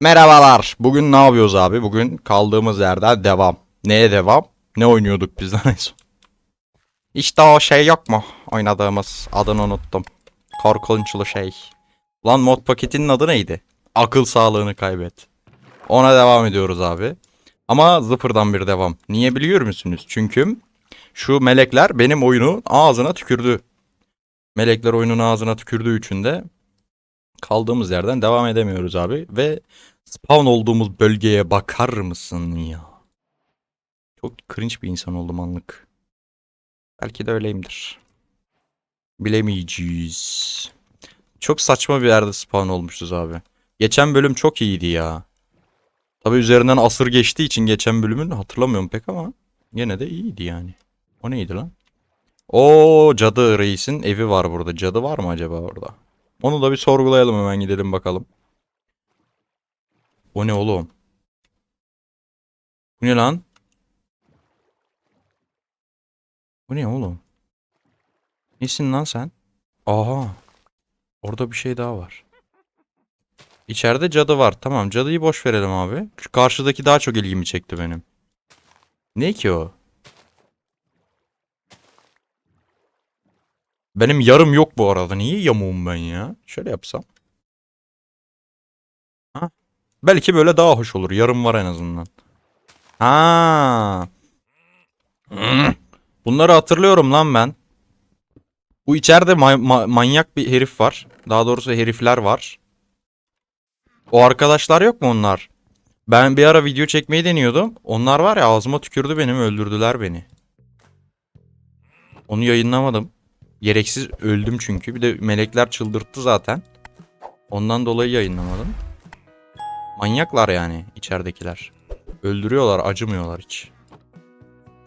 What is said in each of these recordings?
Merhabalar. Bugün ne yapıyoruz abi? Bugün kaldığımız yerden devam. Neye devam? Ne oynuyorduk biz en son? İşte o şey yok mu? Oynadığımız. Adını unuttum. Korkunçlu şey. Lan mod paketinin adı neydi? Akıl sağlığını kaybet. Ona devam ediyoruz abi. Ama sıfırdan bir devam. Niye biliyor musunuz? Çünkü şu melekler benim oyunu ağzına tükürdü. Melekler oyunun ağzına tükürdüğü için de kaldığımız yerden devam edemiyoruz abi. Ve spawn olduğumuz bölgeye bakar mısın ya? Çok cringe bir insan oldum anlık. Belki de öyleyimdir. Bilemeyeceğiz. Çok saçma bir yerde spawn olmuşuz abi. Geçen bölüm çok iyiydi ya. Tabi üzerinden asır geçtiği için geçen bölümün hatırlamıyorum pek ama yine de iyiydi yani. O neydi lan? O cadı reisin evi var burada. Cadı var mı acaba orada? Onu da bir sorgulayalım hemen gidelim bakalım. O ne oğlum? Bu ne lan? Bu ne oğlum? Nesin lan sen? Aha. Orada bir şey daha var. İçeride cadı var. Tamam cadıyı boş verelim abi. Şu karşıdaki daha çok ilgimi çekti benim. Ne ki o? Benim yarım yok bu arada. Niye yamuğum ben ya? Şöyle yapsam. Ha? Belki böyle daha hoş olur. Yarım var en azından. Ha. Bunları hatırlıyorum lan ben. Bu içeride ma- ma- manyak bir herif var. Daha doğrusu herifler var. O arkadaşlar yok mu onlar? Ben bir ara video çekmeyi deniyordum. Onlar var ya ağzıma tükürdü benim öldürdüler beni. Onu yayınlamadım. Gereksiz öldüm çünkü. Bir de melekler çıldırttı zaten. Ondan dolayı yayınlamadım. Manyaklar yani içeridekiler. Öldürüyorlar, acımıyorlar hiç.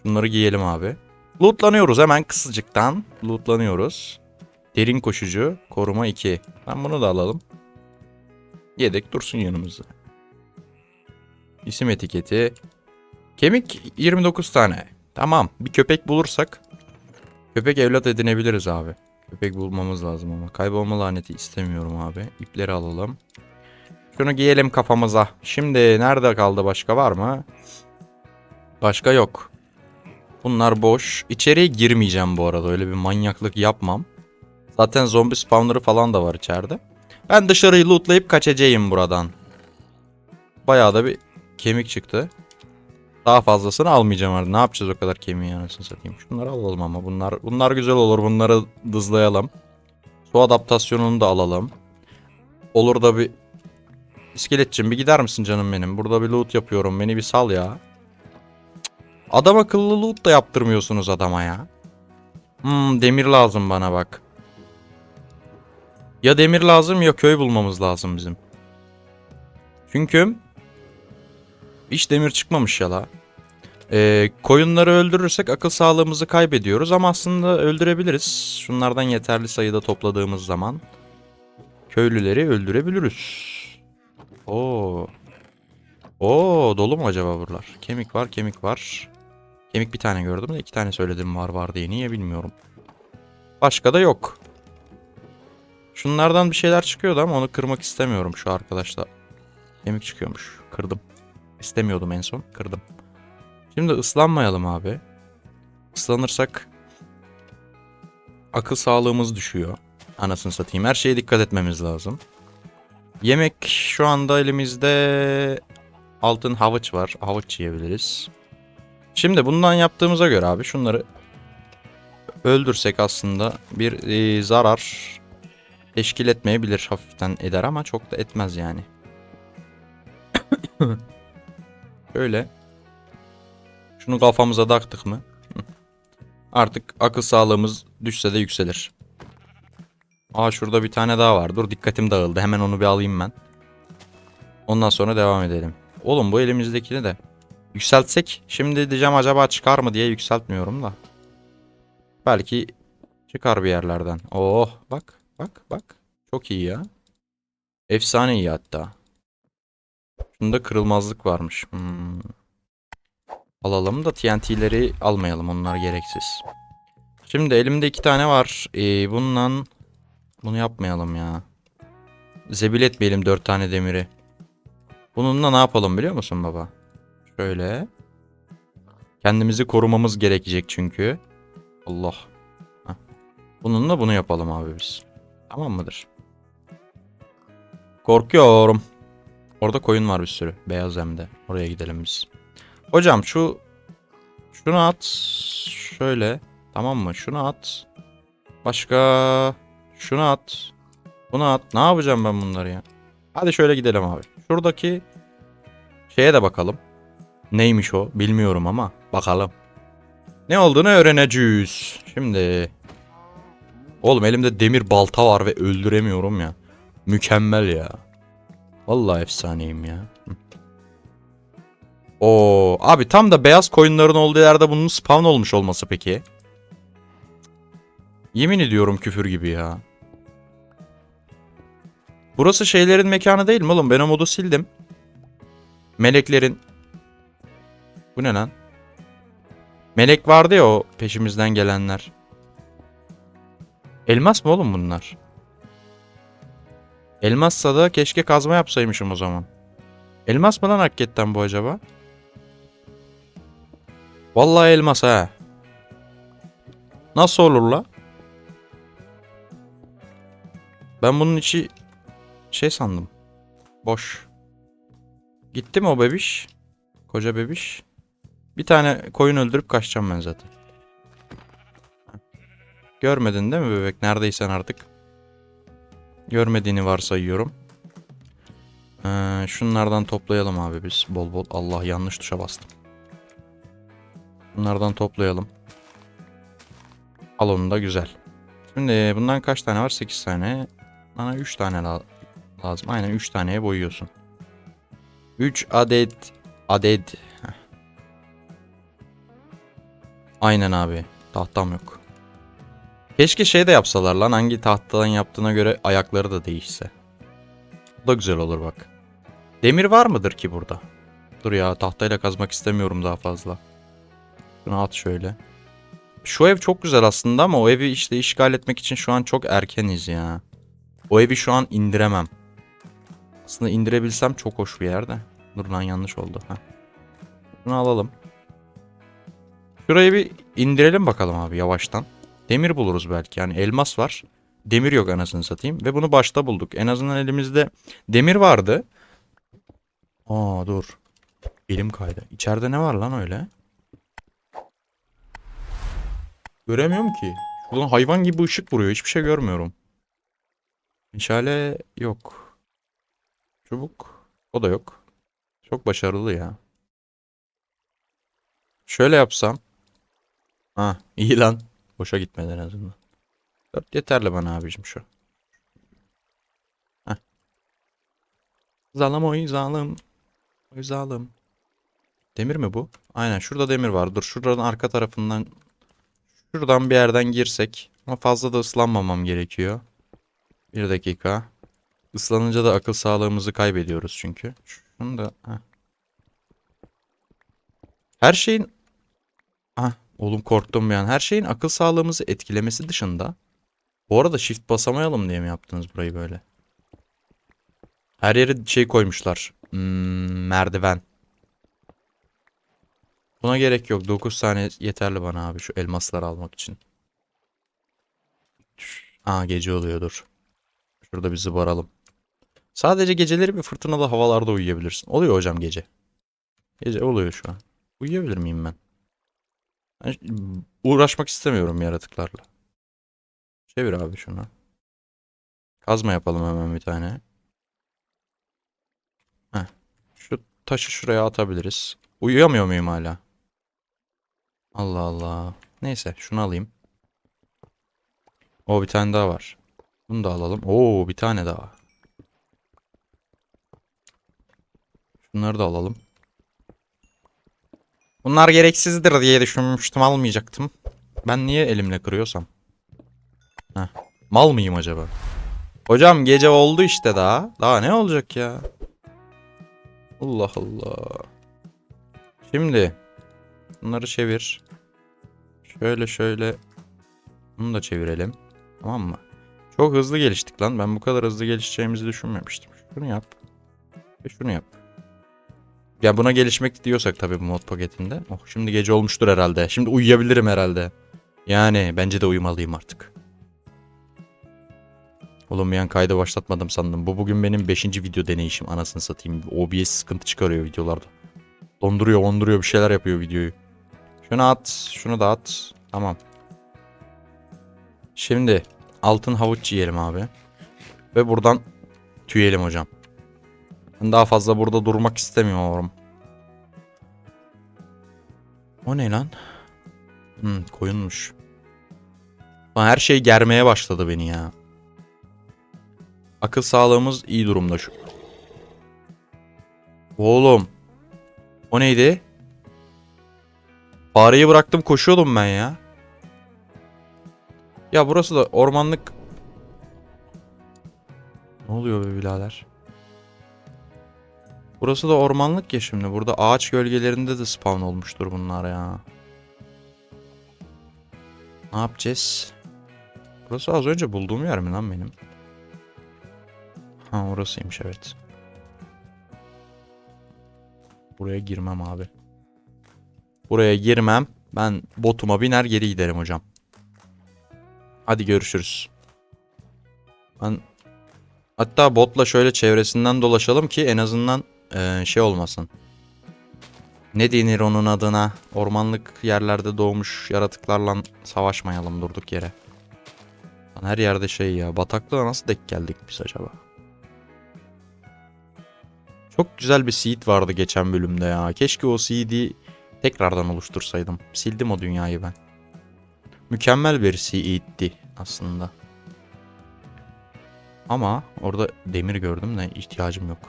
Bunları giyelim abi. Lootlanıyoruz hemen kısacıktan. Lootlanıyoruz. Derin koşucu, koruma 2. Ben bunu da alalım. Yedek dursun yanımızda. İsim etiketi. Kemik 29 tane. Tamam. Bir köpek bulursak köpek evlat edinebiliriz abi. Köpek bulmamız lazım ama. Kaybolma laneti istemiyorum abi. İpleri alalım. Şunu giyelim kafamıza. Şimdi nerede kaldı başka var mı? Başka yok. Bunlar boş. İçeriye girmeyeceğim bu arada. Öyle bir manyaklık yapmam. Zaten zombi spawner'ı falan da var içeride. Ben dışarıyı lootlayıp kaçacağım buradan. Bayağı da bir kemik çıktı. Daha fazlasını almayacağım artık. Ne yapacağız o kadar kemiği anasını satayım. Şunları alalım ama bunlar bunlar güzel olur. Bunları dızlayalım. Su adaptasyonunu da alalım. Olur da bir İskeletçim bir gider misin canım benim? Burada bir loot yapıyorum. Beni bir sal ya. Adam akıllı loot da yaptırmıyorsunuz adama ya. Hmm demir lazım bana bak. Ya demir lazım ya köy bulmamız lazım bizim. Çünkü hiç demir çıkmamış ya la. Ee, koyunları öldürürsek akıl sağlığımızı kaybediyoruz ama aslında öldürebiliriz. Şunlardan yeterli sayıda topladığımız zaman köylüleri öldürebiliriz. Oo. Oo dolu mu acaba buralar? Kemik var, kemik var. Kemik bir tane gördüm de iki tane söyledim var var diye. Niye bilmiyorum. Başka da yok. Şunlardan bir şeyler çıkıyordu ama onu kırmak istemiyorum şu arkadaşla. Kemik çıkıyormuş. Kırdım. İstemiyordum en son. Kırdım. Şimdi ıslanmayalım abi. Islanırsak akıl sağlığımız düşüyor. Anasını satayım. Her şeye dikkat etmemiz lazım. Yemek şu anda elimizde altın havuç var. Havuç yiyebiliriz. Şimdi bundan yaptığımıza göre abi şunları öldürsek aslında bir e, zarar teşkil etmeyebilir. Hafiften eder ama çok da etmez yani. Şöyle. Şunu kafamıza taktık mı? Artık akıl sağlığımız düşse de yükselir. Aa şurada bir tane daha var. Dur dikkatim dağıldı. Hemen onu bir alayım ben. Ondan sonra devam edelim. Oğlum bu elimizdekini de yükseltsek. Şimdi diyeceğim acaba çıkar mı diye yükseltmiyorum da. Belki çıkar bir yerlerden. Oh bak bak bak. Çok iyi ya. Efsane iyi hatta. Şunda kırılmazlık varmış. Hmm. Alalım da TNT'leri almayalım. Onlar gereksiz. Şimdi elimde iki tane var. Ee, bundan bunu yapmayalım ya. Zebil etmeyelim dört tane demiri. Bununla ne yapalım biliyor musun baba? Şöyle. Kendimizi korumamız gerekecek çünkü. Allah. Heh. Bununla bunu yapalım abi biz. Tamam mıdır? Korkuyorum. Orada koyun var bir sürü. Beyaz hem de. Oraya gidelim biz. Hocam şu şunu at. Şöyle. Tamam mı? Şunu at. Başka şunu at. Bunu at. Ne yapacağım ben bunları ya? Hadi şöyle gidelim abi. Şuradaki şeye de bakalım. Neymiş o? Bilmiyorum ama bakalım. Ne olduğunu öğreneceğiz. Şimdi Oğlum elimde demir balta var ve öldüremiyorum ya. Mükemmel ya. Vallahi efsaneyim ya. Oo, abi tam da beyaz koyunların olduğu yerde bunun spawn olmuş olması peki. Yemin ediyorum küfür gibi ya. Burası şeylerin mekanı değil mi oğlum? Ben o modu sildim. Meleklerin. Bu ne lan? Melek vardı ya o peşimizden gelenler. Elmas mı oğlum bunlar? Elmassa da keşke kazma yapsaymışım o zaman. Elmas mı lan hakikaten bu acaba? Vallahi elmas ha. Nasıl olur la? Ben bunun içi şey sandım. Boş. Gitti mi o bebiş? Koca bebiş. Bir tane koyun öldürüp kaçacağım ben zaten. Görmedin değil mi bebek? Neredeysen artık. Görmediğini varsayıyorum. Ee, şunlardan toplayalım abi biz bol bol. Allah yanlış tuşa bastım. Bunlardan toplayalım. Al onu da güzel. Şimdi bundan kaç tane var? 8 tane. Bana 3 tane la- lazım. Aynen 3 taneye boyuyorsun. 3 adet adet. Heh. Aynen abi. Tahtam yok. Keşke şey de yapsalar lan hangi tahtadan yaptığına göre ayakları da değişse. Bu da güzel olur bak. Demir var mıdır ki burada? Dur ya tahtayla kazmak istemiyorum daha fazla. Şunu at şöyle. Şu ev çok güzel aslında ama o evi işte işgal etmek için şu an çok erkeniz ya. O evi şu an indiremem. Aslında indirebilsem çok hoş bir yerde. Dur lan yanlış oldu. Heh. Bunu alalım. Şurayı bir indirelim bakalım abi yavaştan. Demir buluruz belki. Yani elmas var. Demir yok anasını satayım. Ve bunu başta bulduk. En azından elimizde demir vardı. Aa dur. Elim kaydı. İçeride ne var lan öyle? Göremiyorum ki. Şuradan hayvan gibi ışık vuruyor. Hiçbir şey görmüyorum. Meşale yok. Çubuk. O da yok. Çok başarılı ya. Şöyle yapsam. Ha iyi lan. Boşa gitmedi en azından. Dört yeterli bana abicim şu. Heh. Zalim oy zalim. Oy zalim. Demir mi bu? Aynen şurada demir var. Dur şuradan arka tarafından şuradan bir yerden girsek. Ama fazla da ıslanmamam gerekiyor. Bir dakika. Islanınca da akıl sağlığımızı kaybediyoruz çünkü. Şunu da... heh. Her şeyin... Oğlum korktum bir. Her şeyin akıl sağlığımızı etkilemesi dışında. Bu arada shift basamayalım diye mi yaptınız burayı böyle? Her yere şey koymuşlar. Hmm, merdiven. Buna gerek yok. 9 tane yeterli bana abi şu elmasları almak için. Aa gece oluyor dur. Şurada bir zıbaralım. Sadece geceleri bir fırtınalı havalarda uyuyabilirsin. Oluyor hocam gece. Gece oluyor şu an. Uyuyabilir miyim ben? Ben uğraşmak istemiyorum yaratıklarla. Çevir abi şunu. Kazma yapalım hemen bir tane. Heh. Şu taşı şuraya atabiliriz. Uyuyamıyor muyum hala? Allah Allah. Neyse şunu alayım. O bir tane daha var. Bunu da alalım. Oo bir tane daha. Şunları da alalım. Bunlar gereksizdir diye düşünmüştüm almayacaktım. Ben niye elimle kırıyorsam? Heh. Mal mıyım acaba? Hocam gece oldu işte daha. Daha ne olacak ya? Allah Allah. Şimdi bunları çevir. Şöyle şöyle Bunu da çevirelim. Tamam mı? Çok hızlı geliştik lan. Ben bu kadar hızlı gelişeceğimizi düşünmemiştim. Şunu yap. Ve şunu yap. Ya buna gelişmek diyorsak tabii bu mod paketinde. Oh şimdi gece olmuştur herhalde. Şimdi uyuyabilirim herhalde. Yani bence de uyumalıyım artık. Oğlum bir an kaydı başlatmadım sandım. Bu bugün benim 5. video deneyişim. Anasını satayım. OBS sıkıntı çıkarıyor videolarda. Donduruyor, donduruyor bir şeyler yapıyor videoyu. Şunu at, şunu da at. Tamam. Şimdi altın havuç yiyelim abi. Ve buradan tüyelim hocam. Daha fazla burada durmak istemiyorum. O ne lan? Hmm, koyunmuş. Lan her şey germeye başladı beni ya. Akıl sağlığımız iyi durumda şu. Oğlum. O neydi? Fareyi bıraktım koşuyordum ben ya. Ya burası da ormanlık. Ne oluyor be birader? Burası da ormanlık ya şimdi. Burada ağaç gölgelerinde de spawn olmuştur bunlar ya. Ne yapacağız? Burası az önce bulduğum yer mi lan benim? Ha orasıymış evet. Buraya girmem abi. Buraya girmem. Ben botuma biner geri giderim hocam. Hadi görüşürüz. Ben hatta botla şöyle çevresinden dolaşalım ki en azından eee, şey olmasın. Ne denir onun adına? Ormanlık yerlerde doğmuş yaratıklarla savaşmayalım durduk yere. Lan Her yerde şey ya. Bataklığa nasıl denk geldik biz acaba? Çok güzel bir seed vardı geçen bölümde ya. Keşke o seed'i tekrardan oluştursaydım. Sildim o dünyayı ben. Mükemmel bir seed'di aslında. Ama orada demir gördüm de ihtiyacım yok.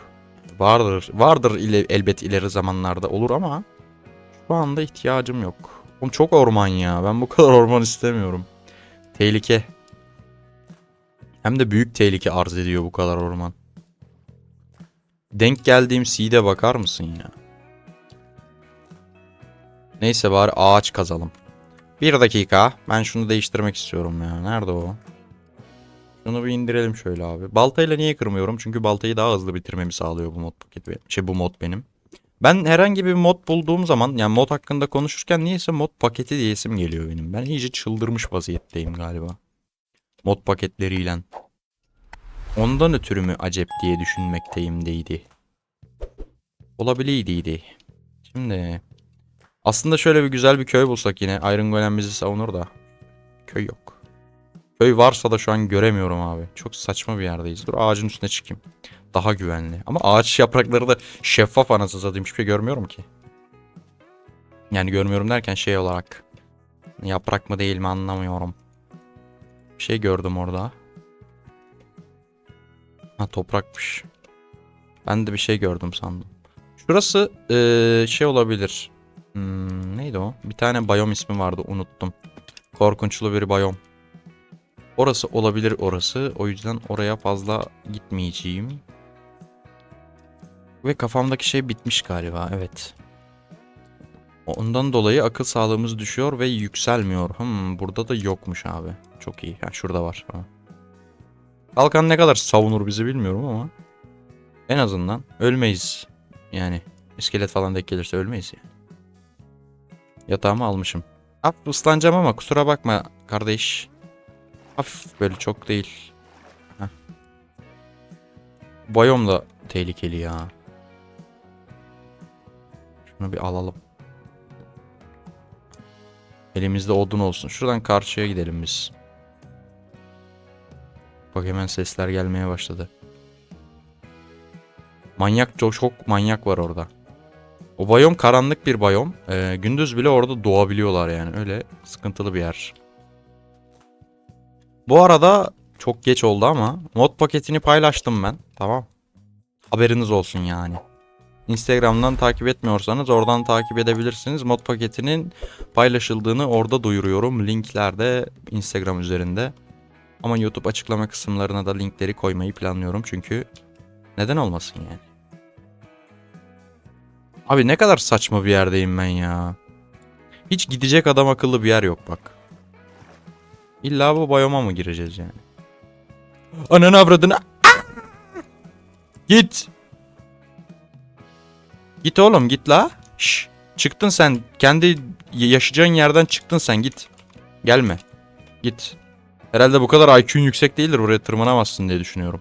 Vardır, vardır ile, elbet ileri zamanlarda olur ama şu anda ihtiyacım yok. Oğlum çok orman ya. Ben bu kadar orman istemiyorum. Tehlike. Hem de büyük tehlike arz ediyor bu kadar orman. Denk geldiğim seed'e bakar mısın ya? Neyse bari ağaç kazalım. Bir dakika. Ben şunu değiştirmek istiyorum ya. Nerede o? Şunu bir indirelim şöyle abi. Baltayla niye kırmıyorum? Çünkü baltayı daha hızlı bitirmemi sağlıyor bu mod paketi. Şey bu mod benim. Ben herhangi bir mod bulduğum zaman yani mod hakkında konuşurken niyeyse mod paketi diyesim geliyor benim. Ben iyice çıldırmış vaziyetteyim galiba. Mod paketleriyle. Ondan ötürü mü acep diye düşünmekteyim deydi. Olabiliydiydi. Şimdi aslında şöyle bir güzel bir köy bulsak yine Iron Golem bizi savunur da köy yok. Köy varsa da şu an göremiyorum abi. Çok saçma bir yerdeyiz. Dur ağacın üstüne çıkayım. Daha güvenli. Ama ağaç yaprakları da şeffaf anasını satayım. Hiçbir şey görmüyorum ki. Yani görmüyorum derken şey olarak. Yaprak mı değil mi anlamıyorum. Bir şey gördüm orada. Ha toprakmış. Ben de bir şey gördüm sandım. Şurası eee, şey olabilir. Hmm, neydi o? Bir tane bayom ismi vardı unuttum. Korkunçlu bir bayom. Orası olabilir orası. O yüzden oraya fazla gitmeyeceğim. Ve kafamdaki şey bitmiş galiba. Evet. Ondan dolayı akıl sağlığımız düşüyor ve yükselmiyor. Hmm, burada da yokmuş abi. Çok iyi. Ha, şurada var. Ha. Kalkan ne kadar savunur bizi bilmiyorum ama. En azından ölmeyiz. Yani iskelet falan denk gelirse ölmeyiz yani. Yatağımı almışım. Hafif ıslanacağım ama kusura bakma kardeş. Hafif böyle çok değil. Heh. Bayom da tehlikeli ya. Şunu bir alalım. Elimizde odun olsun. Şuradan karşıya gidelim biz. Bak hemen sesler gelmeye başladı. Manyak çok, çok manyak var orada. O bayom karanlık bir bayom. Ee, gündüz bile orada doğabiliyorlar yani. Öyle sıkıntılı bir yer. Bu arada çok geç oldu ama mod paketini paylaştım ben. Tamam. Haberiniz olsun yani. Instagram'dan takip etmiyorsanız oradan takip edebilirsiniz. Mod paketinin paylaşıldığını orada duyuruyorum. Linklerde Instagram üzerinde. Ama YouTube açıklama kısımlarına da linkleri koymayı planlıyorum çünkü neden olmasın yani. Abi ne kadar saçma bir yerdeyim ben ya. Hiç gidecek adam akıllı bir yer yok bak. İlla bu bayoma mı gireceğiz yani? Ananı avradını. Ah! Git. Git oğlum git la. Şş, çıktın sen. Kendi yaşayacağın yerden çıktın sen git. Gelme. Git. Herhalde bu kadar IQ'un yüksek değildir buraya tırmanamazsın diye düşünüyorum.